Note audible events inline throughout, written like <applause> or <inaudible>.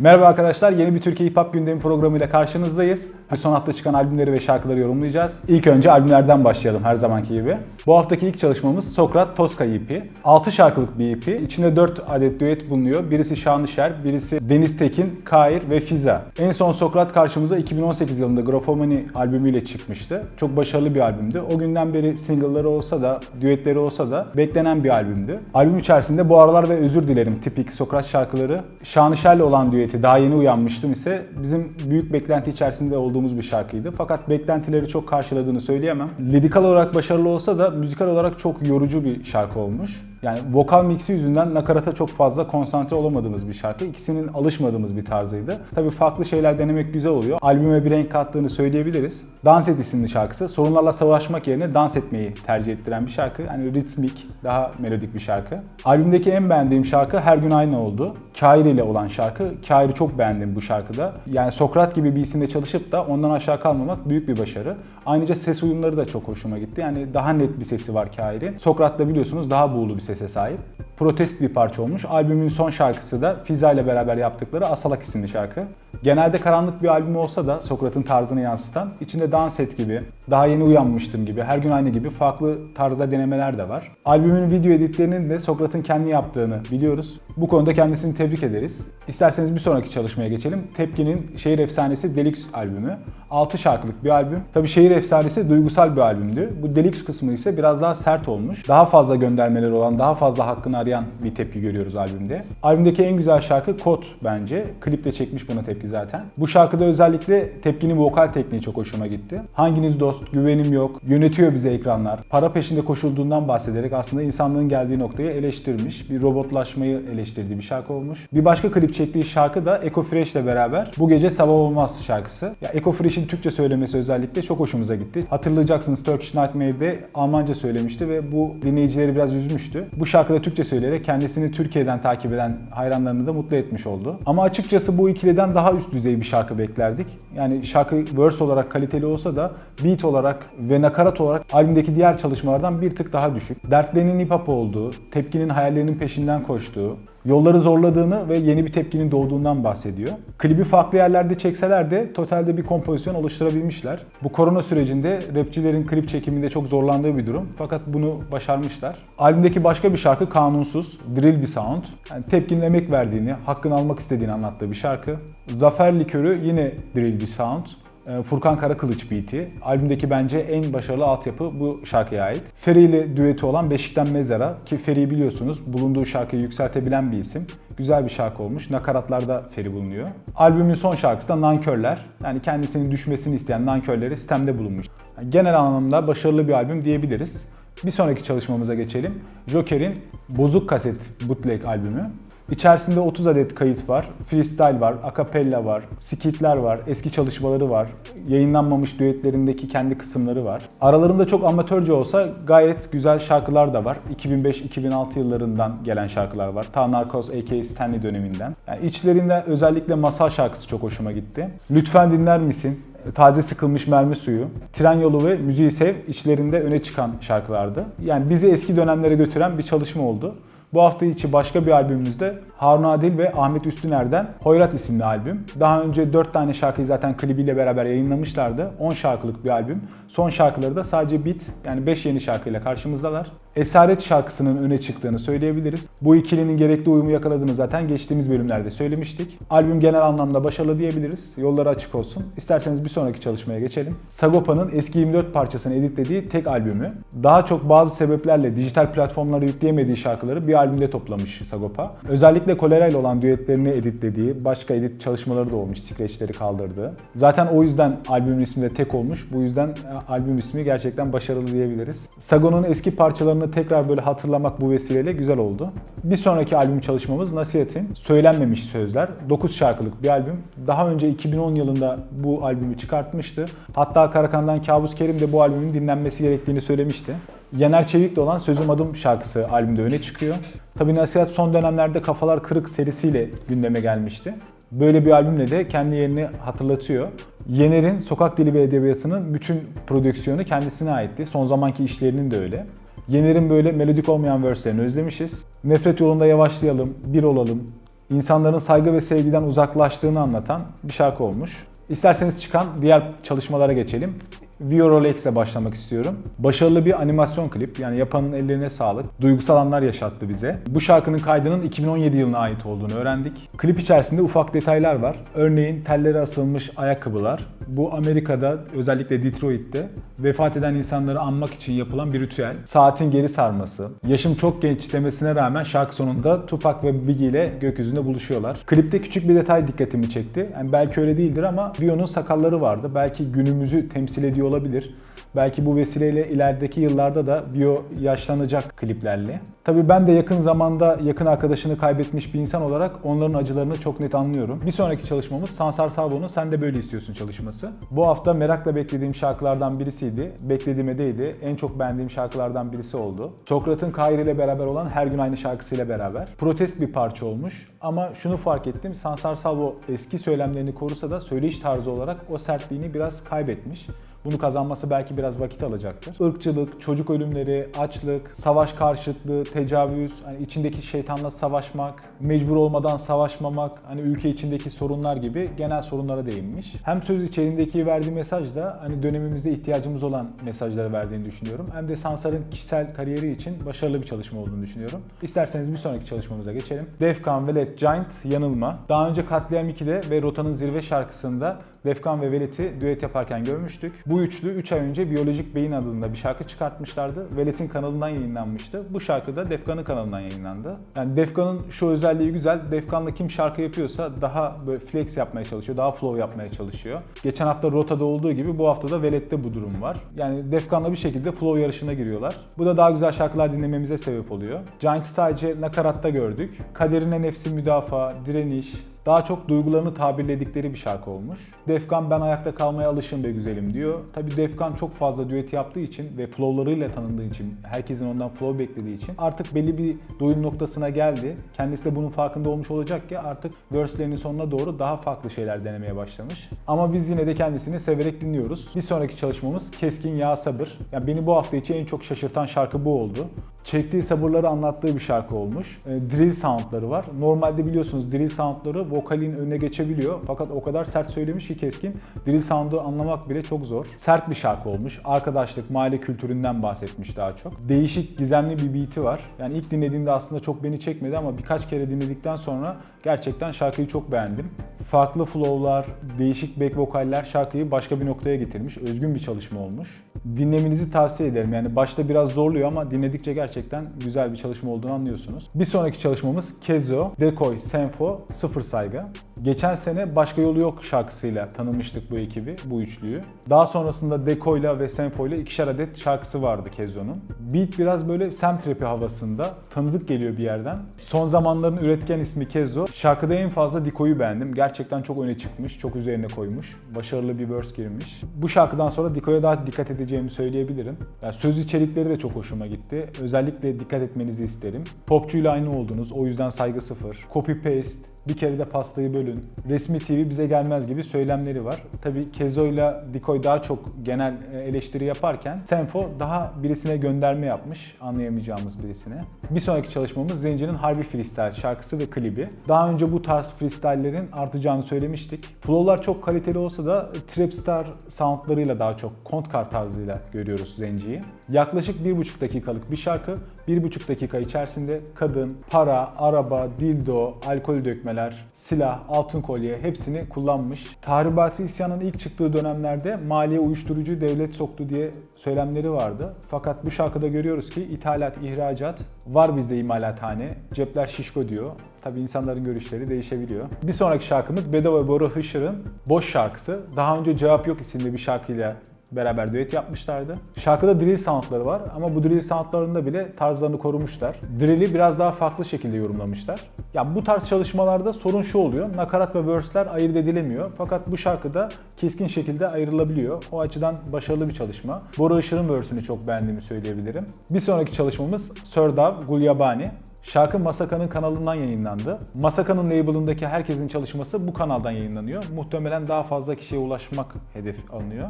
Merhaba arkadaşlar, yeni bir Türkiye Hip Hop gündemi programıyla karşınızdayız. Son hafta çıkan albümleri ve şarkıları yorumlayacağız. İlk önce albümlerden başlayalım her zamanki gibi. Bu haftaki ilk çalışmamız Sokrat Toska EP. 6 şarkılık bir EP. İçinde 4 adet düet bulunuyor. Birisi Şanışer, birisi Deniz Tekin, Kair ve Fiza. En son Sokrat karşımıza 2018 yılında Grafomani albümüyle çıkmıştı. Çok başarılı bir albümdü. O günden beri single'ları olsa da, düetleri olsa da beklenen bir albümdü. Albüm içerisinde Bu Aralar ve Özür Dilerim tipik Sokrat şarkıları, Şanışer'le olan düeti Daha Yeni Uyanmıştım ise bizim büyük beklenti içerisinde olduğumuz bir şarkıydı. Fakat beklentileri çok karşıladığını söyleyemem. Lirikal olarak başarılı olsa da müzikal olarak çok yorucu bir şarkı olmuş. Yani vokal mixi yüzünden nakarata çok fazla konsantre olamadığımız bir şarkı. İkisinin alışmadığımız bir tarzıydı. Tabii farklı şeyler denemek güzel oluyor. Albüme bir renk kattığını söyleyebiliriz. Dans Et isimli şarkısı sorunlarla savaşmak yerine dans etmeyi tercih ettiren bir şarkı. Yani ritmik, daha melodik bir şarkı. Albümdeki en beğendiğim şarkı Her Gün Aynı oldu. Kair ile olan şarkı. Kair'i çok beğendim bu şarkıda. Yani Sokrat gibi bir isimle çalışıp da ondan aşağı kalmamak büyük bir başarı. Ayrıca ses uyumları da çok hoşuma gitti. Yani daha net bir sesi var Kair'in. Sokrat'ta biliyorsunuz daha buğulu bir sese sahip. Protest bir parça olmuş. Albümün son şarkısı da Fiza ile beraber yaptıkları Asalak isimli şarkı. Genelde karanlık bir albüm olsa da Sokrat'ın tarzını yansıtan, içinde dans et gibi, daha yeni uyanmıştım gibi, her gün aynı gibi farklı tarzda denemeler de var. Albümün video editlerinin de Sokrat'ın kendi yaptığını biliyoruz. Bu konuda kendisini tebrik ederiz. İsterseniz bir sonraki çalışmaya geçelim. Tepki'nin Şehir Efsanesi Deluxe albümü. 6 şarkılık bir albüm. Tabii Şehir Efsanesi duygusal bir albümdü. Bu Deluxe kısmı ise biraz daha sert olmuş. Daha fazla göndermeleri olan, daha fazla hakkını arayan bir tepki görüyoruz albümde. Albümdeki en güzel şarkı Kod bence. Klipte çekmiş buna tepki zaten. Bu şarkıda özellikle Tepki'nin vokal tekniği çok hoşuma gitti. Hanginiz dost, güvenim yok, yönetiyor bize ekranlar. Para peşinde koşulduğundan bahsederek aslında insanlığın geldiği noktayı eleştirmiş. Bir robotlaşmayı eleştirdiği bir şarkı olmuş. Bir başka klip çektiği şarkı da Eko Fresh ile beraber Bu Gece Sabah Olmaz şarkısı. Ya Eko Fresh'in Türkçe söylemesi özellikle çok hoşumuza gitti. Hatırlayacaksınız Turkish Nightmare'de Almanca söylemişti ve bu dinleyicileri biraz üzmüştü. Bu şarkıda Türkçe söyleyerek kendisini Türkiye'den takip eden hayranlarını da mutlu etmiş oldu. Ama açıkçası bu ikiliden daha üst düzey bir şarkı beklerdik. Yani şarkı verse olarak kaliteli olsa da beat olarak ve nakarat olarak albümdeki diğer çalışmalardan bir tık daha düşük. Dertlerinin hip hop olduğu, tepkinin hayallerinin peşinden koştuğu, yolları zorladığını ve yeni bir tepkinin doğduğundan bahsediyor. Klibi farklı yerlerde çekseler de totalde bir kompozisyon oluşturabilmişler. Bu korona sürecinde rapçilerin klip çekiminde çok zorlandığı bir durum fakat bunu başarmışlar. Albümdeki başka bir şarkı Kanunsuz, drill bir sound. Yani tepkinin emek verdiğini, hakkını almak istediğini anlattığı bir şarkı. Zafer Likörü yine drill bir sound. Ee, Furkan Karakılıç beat'i. Albümdeki bence en başarılı altyapı bu şarkıya ait. Feri ile düeti olan Beşik'ten Mezara ki Feri'yi biliyorsunuz bulunduğu şarkıyı yükseltebilen bir isim. Güzel bir şarkı olmuş. Nakaratlarda Feri bulunuyor. Albümün son şarkısı da Nankörler. Yani kendisinin düşmesini isteyen nankörleri sistemde bulunmuş. Yani genel anlamda başarılı bir albüm diyebiliriz. Bir sonraki çalışmamıza geçelim. Joker'in Bozuk Kaset Bootleg albümü. İçerisinde 30 adet kayıt var, freestyle var, akapella var, skitler var, eski çalışmaları var, yayınlanmamış düetlerindeki kendi kısımları var. Aralarında çok amatörce olsa gayet güzel şarkılar da var. 2005-2006 yıllarından gelen şarkılar var. Ta Narcos a.k.a. Stanley döneminden. Yani içlerinde özellikle masal şarkısı çok hoşuma gitti. Lütfen dinler misin? Taze sıkılmış mermi suyu, tren yolu ve müziği sev içlerinde öne çıkan şarkılardı. Yani bizi eski dönemlere götüren bir çalışma oldu. Bu hafta içi başka bir albümümüzde Harun Adil ve Ahmet Üstüner'den Hoyrat isimli albüm. Daha önce 4 tane şarkıyı zaten klibiyle beraber yayınlamışlardı. 10 şarkılık bir albüm. Son şarkıları da sadece beat yani 5 yeni şarkıyla karşımızdalar. Esaret şarkısının öne çıktığını söyleyebiliriz. Bu ikilinin gerekli uyumu yakaladığını zaten geçtiğimiz bölümlerde söylemiştik. Albüm genel anlamda başarılı diyebiliriz. Yolları açık olsun. İsterseniz bir sonraki çalışmaya geçelim. Sagopa'nın eski 24 parçasını editlediği tek albümü. Daha çok bazı sebeplerle dijital platformlara yükleyemediği şarkıları bir albümde toplamış Sagopa. Özellikle Kolera olan düetlerini editlediği, başka edit çalışmaları da olmuş, skeçleri kaldırdığı. Zaten o yüzden albümün ismi de tek olmuş. Bu yüzden e, albüm ismi gerçekten başarılı diyebiliriz. Sagon'un eski parçalarını tekrar böyle hatırlamak bu vesileyle güzel oldu. Bir sonraki albüm çalışmamız Nasihat'in Söylenmemiş Sözler. 9 şarkılık bir albüm. Daha önce 2010 yılında bu albümü çıkartmıştı. Hatta Karakan'dan Kabus Kerim de bu albümün dinlenmesi gerektiğini söylemişti. Yener Çevik'le olan Sözüm Adım şarkısı albümde öne çıkıyor. Tabi Nasihat son dönemlerde Kafalar Kırık serisiyle gündeme gelmişti. Böyle bir albümle de kendi yerini hatırlatıyor. Yener'in sokak dili ve edebiyatının bütün prodüksiyonu kendisine aitti. Son zamanki işlerinin de öyle. Yener'in böyle melodik olmayan verslerini özlemişiz. Nefret yolunda yavaşlayalım, bir olalım, insanların saygı ve sevgiden uzaklaştığını anlatan bir şarkı olmuş. İsterseniz çıkan diğer çalışmalara geçelim. Vio Rolex ile başlamak istiyorum. Başarılı bir animasyon klip. Yani yapanın ellerine sağlık. Duygusal anlar yaşattı bize. Bu şarkının kaydının 2017 yılına ait olduğunu öğrendik. Klip içerisinde ufak detaylar var. Örneğin telleri asılmış ayakkabılar. Bu Amerika'da özellikle Detroit'te vefat eden insanları anmak için yapılan bir ritüel. Saatin geri sarması. Yaşım çok genç demesine rağmen şarkı sonunda Tupac ve Biggie ile gökyüzünde buluşuyorlar. Klipte küçük bir detay dikkatimi çekti. Yani belki öyle değildir ama Vio'nun sakalları vardı. Belki günümüzü temsil ediyor olabilir. Belki bu vesileyle ilerideki yıllarda da Vio yaşlanacak kliplerle. Tabii ben de yakın zamanda yakın arkadaşını kaybetmiş bir insan olarak onların acılarını çok net anlıyorum. Bir sonraki çalışmamız Sansar Salvo'nun Sen de Böyle İstiyorsun çalışması. Bu hafta merakla beklediğim şarkılardan birisiydi. Beklediğime değdi. En çok beğendiğim şarkılardan birisi oldu. Sokrat'ın Kahir ile beraber olan Her Gün Aynı şarkısıyla beraber. Protest bir parça olmuş ama şunu fark ettim. Sansar Salvo eski söylemlerini korusa da söyleyiş tarzı olarak o sertliğini biraz kaybetmiş. Bunu kazanması belki biraz vakit alacaktır. Irkçılık, çocuk ölümleri, açlık, savaş karşıtlığı, tecavüz, hani içindeki şeytanla savaşmak, mecbur olmadan savaşmamak, hani ülke içindeki sorunlar gibi genel sorunlara değinmiş. Hem söz içeriğindeki verdiği mesaj da hani dönemimizde ihtiyacımız olan mesajları verdiğini düşünüyorum. Hem de Sansar'ın kişisel kariyeri için başarılı bir çalışma olduğunu düşünüyorum. İsterseniz bir sonraki çalışmamıza geçelim. Defkan ve Let Giant Yanılma. Daha önce Katliam 2'de ve Rota'nın Zirve şarkısında Defkan ve Velet'i düet yaparken görmüştük. Bu üçlü 3 ay önce Biyolojik Beyin adında bir şarkı çıkartmışlardı. Velet'in kanalından yayınlanmıştı. Bu şarkı da Defkan'ın kanalından yayınlandı. Yani Defkan'ın şu özelliği güzel. Defkan'la kim şarkı yapıyorsa daha böyle flex yapmaya çalışıyor, daha flow yapmaya çalışıyor. Geçen hafta Rota'da olduğu gibi bu hafta da Velet'te bu durum var. Yani Defkan'la bir şekilde flow yarışına giriyorlar. Bu da daha güzel şarkılar dinlememize sebep oluyor. Giant'ı sadece nakaratta gördük. Kaderine nefsi müdafaa, direniş, daha çok duygularını tabirledikleri bir şarkı olmuş. Defkan ben ayakta kalmaya alışım be güzelim diyor. Tabi Defkan çok fazla düet yaptığı için ve flowlarıyla tanındığı için, herkesin ondan flow beklediği için artık belli bir doyum noktasına geldi. Kendisi de bunun farkında olmuş olacak ki artık verse'lerinin sonuna doğru daha farklı şeyler denemeye başlamış. Ama biz yine de kendisini severek dinliyoruz. Bir sonraki çalışmamız Keskin Yağ Sabır. Yani beni bu hafta için en çok şaşırtan şarkı bu oldu çektiği sabırları anlattığı bir şarkı olmuş. E, drill soundları var. Normalde biliyorsunuz drill soundları vokalin önüne geçebiliyor. Fakat o kadar sert söylemiş ki keskin. Drill sound'u anlamak bile çok zor. Sert bir şarkı olmuş. Arkadaşlık, mahalle kültüründen bahsetmiş daha çok. Değişik, gizemli bir beat'i var. Yani ilk dinlediğimde aslında çok beni çekmedi ama birkaç kere dinledikten sonra gerçekten şarkıyı çok beğendim. Farklı flow'lar, değişik back vokaller şarkıyı başka bir noktaya getirmiş. Özgün bir çalışma olmuş. Dinlemenizi tavsiye ederim. Yani başta biraz zorluyor ama dinledikçe gerçekten güzel bir çalışma olduğunu anlıyorsunuz. Bir sonraki çalışmamız Kezo, Decoy, Senfo, Sıfır Saygı. Geçen sene Başka Yolu Yok şarkısıyla tanımıştık bu ekibi, bu üçlüyü. Daha sonrasında Decoy'la ve Senfo'yla ikişer adet şarkısı vardı Kezo'nun. Beat biraz böyle sem trapi havasında, tanıdık geliyor bir yerden. Son zamanların üretken ismi Kezo. Şarkıda en fazla Diko'yu beğendim. Gerçekten çok öne çıkmış, çok üzerine koymuş. Başarılı bir verse girmiş. Bu şarkıdan sonra Diko'ya daha dikkat edeceğimi söyleyebilirim. Yani söz içerikleri de çok hoşuma gitti. Özellikle dikkat etmenizi isterim. Popçuyla aynı oldunuz, o yüzden saygı sıfır. Copy paste, bir kere de pastayı bölün. Resmi TV bize gelmez gibi söylemleri var. Tabii Kezo'yla Dikoy daha çok genel e, eleştiri yaparken Senfo daha birisine gönderme yapmış. Anlayamayacağımız birisine. Bir sonraki çalışmamız Zenci'nin Harbi Freestyle şarkısı ve klibi. Daha önce bu tarz freestyle'lerin artacağını söylemiştik. Flow'lar çok kaliteli olsa da Trapstar soundlarıyla daha çok Kontkar tarzıyla görüyoruz Zenci'yi. Yaklaşık 1,5 dakikalık bir şarkı. 1,5 dakika içerisinde kadın, para, araba, dildo, alkol dökmeler, silah, altın kolye hepsini kullanmış. Tahribatı isyanın ilk çıktığı dönemlerde maliye uyuşturucu devlet soktu diye söylemleri vardı. Fakat bu şarkıda görüyoruz ki ithalat, ihracat var bizde imalathane, cepler şişko diyor. Tabi insanların görüşleri değişebiliyor. Bir sonraki şarkımız Bedo ve Bora Hışır'ın Boş şarkısı. Daha önce Cevap Yok isimli bir şarkıyla beraber düet yapmışlardı. Şarkıda drill soundları var ama bu drill soundlarında bile tarzlarını korumuşlar. Drill'i biraz daha farklı şekilde yorumlamışlar. Ya bu tarz çalışmalarda sorun şu oluyor. Nakarat ve verse'ler ayırt edilemiyor. Fakat bu şarkıda keskin şekilde ayrılabiliyor. O açıdan başarılı bir çalışma. Bora Işır'ın verse'ünü çok beğendiğimi söyleyebilirim. Bir sonraki çalışmamız Sördav Gulyabani. Şarkı Masaka'nın kanalından yayınlandı. Masaka'nın label'ındaki herkesin çalışması bu kanaldan yayınlanıyor. Muhtemelen daha fazla kişiye ulaşmak hedef alınıyor.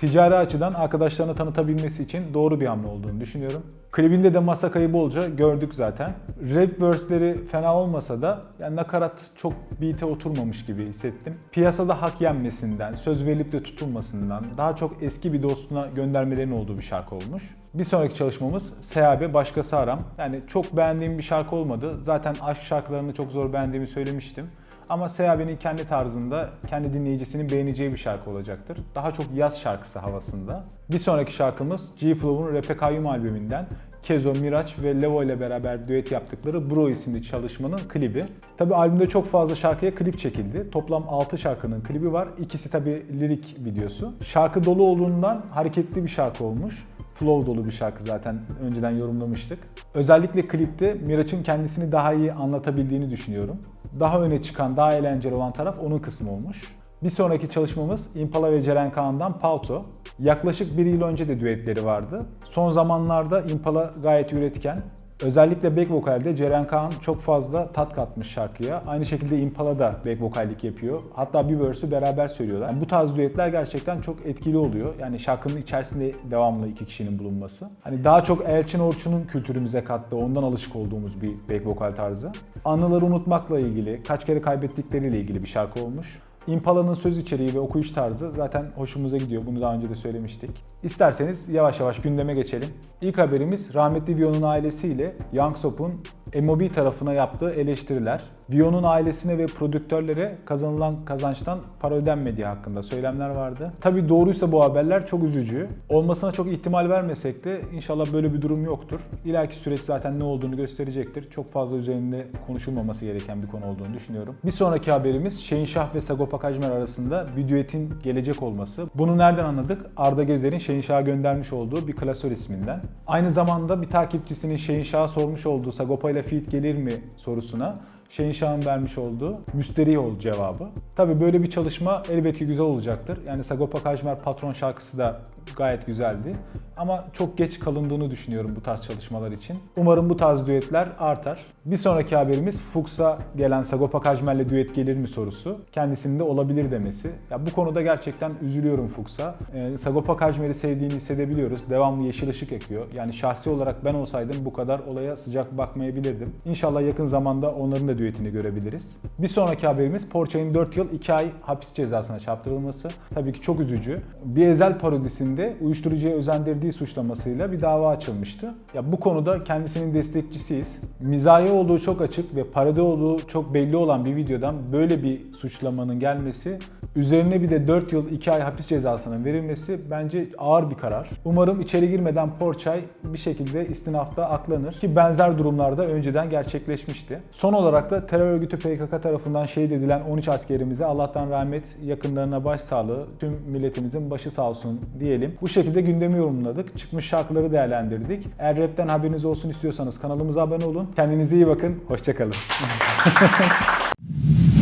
Ticari açıdan arkadaşlarına tanıtabilmesi için doğru bir hamle olduğunu düşünüyorum. Klibinde de Masaka'yı bolca gördük zaten. Rap verse'leri fena olmasa da yani nakarat çok beat'e oturmamış gibi hissettim. Piyasada hak yenmesinden, söz verilip de tutulmasından, daha çok eski bir dostuna göndermelerin olduğu bir şarkı olmuş. Bir sonraki çalışmamız Seyabe Başkası Aram. Yani çok beğendiğim bir şarkı olmadı. Zaten aşk şarkılarını çok zor beğendiğimi söylemiştim. Ama Seyabe'nin kendi tarzında, kendi dinleyicisinin beğeneceği bir şarkı olacaktır. Daha çok yaz şarkısı havasında. Bir sonraki şarkımız G-Flow'un Rap'e Kayyum albümünden Kezo, Miraç ve Levo ile beraber düet yaptıkları Bro isimli çalışmanın klibi. Tabi albümde çok fazla şarkıya klip çekildi. Toplam 6 şarkının klibi var. İkisi tabi lirik videosu. Şarkı dolu olduğundan hareketli bir şarkı olmuş. Flow dolu bir şarkı zaten önceden yorumlamıştık. Özellikle klipte Miraç'ın kendisini daha iyi anlatabildiğini düşünüyorum. Daha öne çıkan, daha eğlenceli olan taraf onun kısmı olmuş. Bir sonraki çalışmamız Impala ve Ceren Kaan'dan Palto. Yaklaşık bir yıl önce de düetleri vardı. Son zamanlarda Impala gayet üretken. Özellikle back vokalde Ceren Kaan çok fazla tat katmış şarkıya. Aynı şekilde Impala da back vokallik yapıyor. Hatta bir verse'ü beraber söylüyorlar. Yani bu tarz düetler gerçekten çok etkili oluyor. Yani şarkının içerisinde devamlı iki kişinin bulunması. Hani daha çok Elçin Orçun'un kültürümüze kattığı, ondan alışık olduğumuz bir back vokal tarzı. Anıları unutmakla ilgili, kaç kere kaybettikleriyle ilgili bir şarkı olmuş. Impala'nın söz içeriği ve okuyuş tarzı zaten hoşumuza gidiyor. Bunu daha önce de söylemiştik. İsterseniz yavaş yavaş gündeme geçelim. İlk haberimiz rahmetli Vion'un ailesiyle Young Sop'un MOB tarafına yaptığı eleştiriler. Vion'un ailesine ve prodüktörlere kazanılan kazançtan para ödenmediği hakkında söylemler vardı. Tabii doğruysa bu haberler çok üzücü. Olmasına çok ihtimal vermesek de inşallah böyle bir durum yoktur. İleriki süreç zaten ne olduğunu gösterecektir. Çok fazla üzerinde konuşulmaması gereken bir konu olduğunu düşünüyorum. Bir sonraki haberimiz Şehinşah ve Sagopa Kajmer arasında bir düetin gelecek olması. Bunu nereden anladık? Arda Gezer'in Şehinşah'a göndermiş olduğu bir klasör isminden. Aynı zamanda bir takipçisinin Şehinşah'a sormuş olduğu Sagopa ile feat gelir mi sorusuna Şehinşah'ın vermiş olduğu müsterih ol cevabı. Tabi böyle bir çalışma elbette ki güzel olacaktır. Yani Sagopa Kajmer Patron şarkısı da gayet güzeldi. Ama çok geç kalındığını düşünüyorum bu tarz çalışmalar için. Umarım bu tarz düetler artar. Bir sonraki haberimiz Fuchs'a gelen Sagopa Kajmer'le düet gelir mi sorusu. Kendisinin de olabilir demesi. Ya bu konuda gerçekten üzülüyorum Fuchs'a. Ee, Sagopa Kajmer'i sevdiğini hissedebiliyoruz. Devamlı yeşil ışık yakıyor. Yani şahsi olarak ben olsaydım bu kadar olaya sıcak bakmayabilirdim. İnşallah yakın zamanda onların da düetini görebiliriz. Bir sonraki haberimiz Porsche'nin 4 yıl 2 ay hapis cezasına çarptırılması. Tabii ki çok üzücü. Bir Ezel parodisinde uyuşturucuya özendirdiği suçlamasıyla bir dava açılmıştı. Ya bu konuda kendisinin destekçisiyiz. Mizahi olduğu çok açık ve parodi olduğu çok belli olan bir videodan böyle bir suçlamanın gelmesi Üzerine bir de 4 yıl 2 ay hapis cezasının verilmesi bence ağır bir karar. Umarım içeri girmeden Porçay bir şekilde istinafta aklanır ki benzer durumlarda önceden gerçekleşmişti. Son olarak terör örgütü PKK tarafından şehit edilen 13 askerimize Allah'tan rahmet, yakınlarına başsağlığı, tüm milletimizin başı sağ olsun diyelim. Bu şekilde gündemi yorumladık. Çıkmış şarkıları değerlendirdik. Eğer rapten haberiniz olsun istiyorsanız kanalımıza abone olun. Kendinize iyi bakın. Hoşçakalın. <laughs>